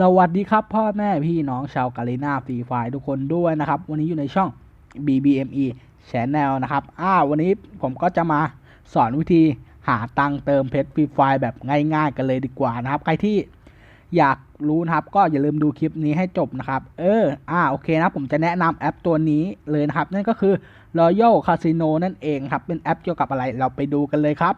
สวัสดีครับพ่อแม่พี่น้องชาวกาลินาฟรีไฟทุกคนด้วยนะครับ วันนี้อยู่ในช่อง BBME Channel นะครับอ่าวันนี้ผมก็จะมาสอนวิธีหาตังเติมเพชรฟรีไฟแบบง่าย ๆ กันเลยดีกว่านะครับ ใครที่อยากรู้นะครับก็อย่าลืมดูคลิปนี้ให้จบนะครับ เอออ่าโอเคนะผมจะแนะนำแอปตัวนี้เลยนะครับ นั่นก็คือ Royal Casino นั่นเองครับ เป็นแอปเกี่ยวกับอะไรเราไปดูกันเลยครับ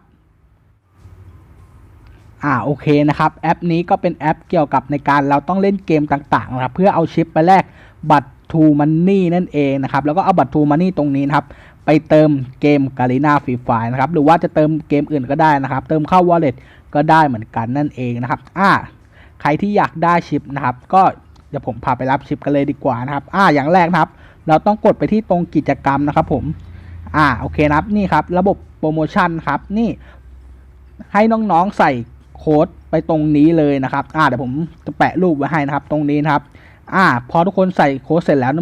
อ่าโอเคนะครับแอปนี้ก็เป็นแอปเกี่ยวกับในการเราต้องเล่นเกมต่างๆนะครับเพื่อเอาชิปไปแลกบัตรทูมันนี่นั่นเองนะครับแล้วก็เอาบัตรทูมันนี่ตรงนี้นะครับไปเติมเกมกาลีนาฟรีไฟนะครับหรือว่าจะเติมเกมอื่นก็ได้นะครับ เติมเข้า wallet ก็ได้เหมือนกันนั่นเองนะครับอ่าใครที่อยากได้ชิปนะครับ ก็เดี๋ยวผมพาไปรับชิปกันเลยดีกว่านะครับอ่าอย่างแรกนะครับ เราต้องกดไปที่ตรงกิจกรรมนะครับผมอ่าโอเคนะครับนี่ครับระบบโปรโมชั่นครับนี่ให้น้องๆใส่ โค้ดไปตรงนี้เลยนะครับ อ่าเดี๋ยวผมจะแปะรูปไว้ให้นะครับ ตรงนี้นะครับ อ่า พอทุกคนใส่โค้ดเสร็จแล้ว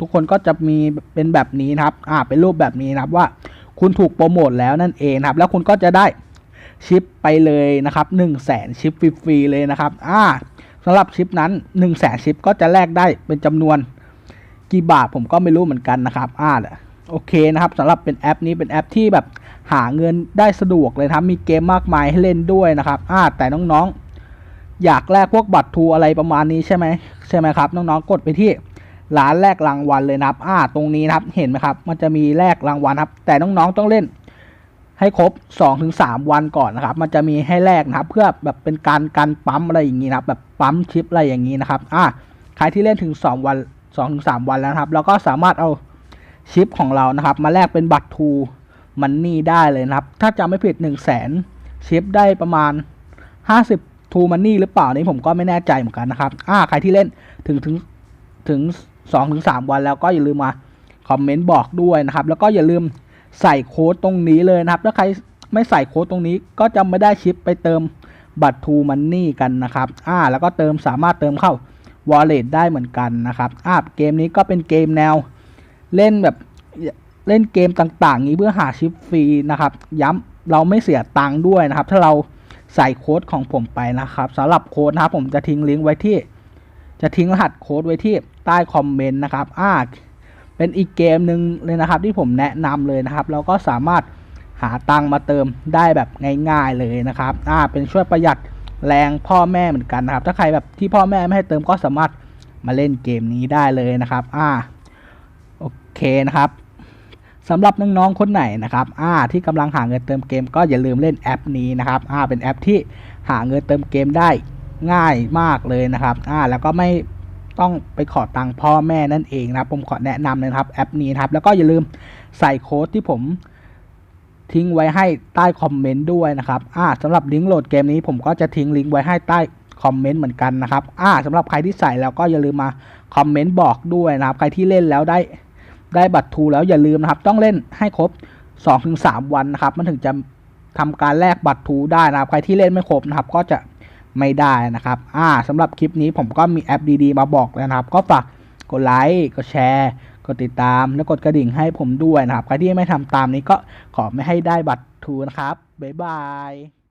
ทุกคนก็จะมีเป็นแบบนี้นะครับ อ่า เป็นรูปแบบนี้นะครับว่าคุณถูกโปรโมทแล้วนั่นเองนะครับ แล้วคุณก็จะได้ชิปไปเลยนะครับ1 0 0 0 0แสนชิปฟรีๆเลยนะครับ อ่าสำหรับชิปนั้น1 0 0 0 0แสนชิปก็จะแลกได้เป็นจำนวนกี่บาทผมก็ไม่รู้เหมือนกันนะครับ อ่าโอเคนะครับสำหรับเป็นแอปนี้เป็นแอปที่แบบ หาเงินได้สะดวกเลยครับมีเกมมากมายให้เล่นด้วยนะครับอ่าแต่น้องๆ อยากแลกพวกบัตรทูอะไรประมาณนี้ใช่ไหมใช่ไหมครับน้องๆกดไปที่ร้านแลกรางวัลเลยนะครับอ่าตรงนี้นะครับเห็นไหมครับ มันจะมีแลกรางวัลครับ แต่น้องๆต้องเล่น ให้ครบ 2-3 วันก่อนนะครับ มันจะมีให้แลกนะครับ เพื่อแบบเป็นการการปั๊มอะไรอย่างนี้นะครับแบบปั๊มชิปอะไรอย่างนี้นะครับอ่าใครที่เล่นถึง 2 วัน2-3 วันแล้วครับแล้วก็สามารถเอาชิปของเรานะครับ มาแลกเป็นบัตรทู มันนี่ได้เลยนะครับ ถ้าจำไม่ผิด 1 0 0 0 0แสนชิปได้ประมาณ 50ทูมันนี่หรือเปล่านี่ผมก็ไม่แน่ใจเหมือนกันนะครับอ่าใครที่เล่นถึงถึงถึง2ถึง3วันแล้วก็อย่าลืมมาคอมเมนต์บอกด้วยนะครับ แล้วก็อย่าลืมใส่โค้ดตรงนี้เลยนะครับ ถ้าใครไม่ใส่โค้ดตรงนี้ก็จะไม่ได้ชิปไปเติมบัตรทูมันนี่กันนะครับ อ่า แล้วก็เติมสามารถเติมเข้า wallet ได้เหมือนกันนะครับ อ่า เกมนี้ก็เป็นเกมแนว เล่นแบบ เล่นเกมต่างๆ นี้เพื่อหาชิปฟรีนะครับ ย้ำเราไม่เสียตังค์ด้วยนะครับ ถ้าเราใส่โค้ดของผมไปนะครับสำหรับโค้ดนะครับผมจะทิ้งลิงก์ไว้ที่ จะทิ้งรหัสโค้ดไว้ที่ใต้คอมเมนต์นะครับอ่าเป็นอีกเกมหนึ่งเลยนะครับ ที่ผมแนะนำเลยนะครับเราก็สามารถหาตังค์มาเติมได้แบบง่าย ๆเลยนะครับอ่าเป็นช่วยประหยัดแรงพ่อแม่เหมือนกันนะครับ ถ้าใครแบบที่พ่อแม่ไม่ให้เติมก็สามารถมาเล่นเกมนี้ได้เลยนะครับ อ่า โอเคนะครับ สำหรับน้องๆคนไหนนะครับอ่าที่กำลังหาเงินเติมเกมก็อย่าลืมเล่นแอปนี้นะครับอ่าเป็นแอปที่หาเงินเติมเกมได้ง่ายมากเลยนะครับอ่าแล้วก็ไม่ต้องไปขอตังค์พ่อแม่นั่นเองนะครับผมขอแนะนำเลยครับแอปนี้นะครับ แล้วก็อย่าลืมใส่โค้ดที่ผมทิ้งไว้ให้ใต้คอมเมนต์ด้วยนะครับอ่าสำหรับลิงก์โหลดเกมนี้ผมก็จะทิ้งลิงก์ไว้ให้ใต้คอมเมนต์เหมือนกันนะครับอ่าสำหรับใครที่ใส่แล้วก็อย่าลืมมาคอมเมนต์บอกด้วยนะครับ ใครที่เล่นแล้วได้ ได้บัตรทูแล้วอย่าลืมนะครับ ต้องเล่นให้ครบ 2-3 วันนะครับ มันถึงจะทำการแลกบัตรทูได้นะครับ ใครที่เล่นไม่ครบนะครับ ก็จะไม่ได้นะครับ อ่าสำหรับคลิปนี้ผมก็มีแอปดีๆ มาบอกแล้วนะครับ ก็ฝากกดไลค์กดแชร์กดติดตามและกดกระดิ่งให้ผมด้วยนะครับ ใครที่ไม่ทำตามนี้ก็ขอไม่ให้ได้บัตรทูนะครับบ๊ายบาย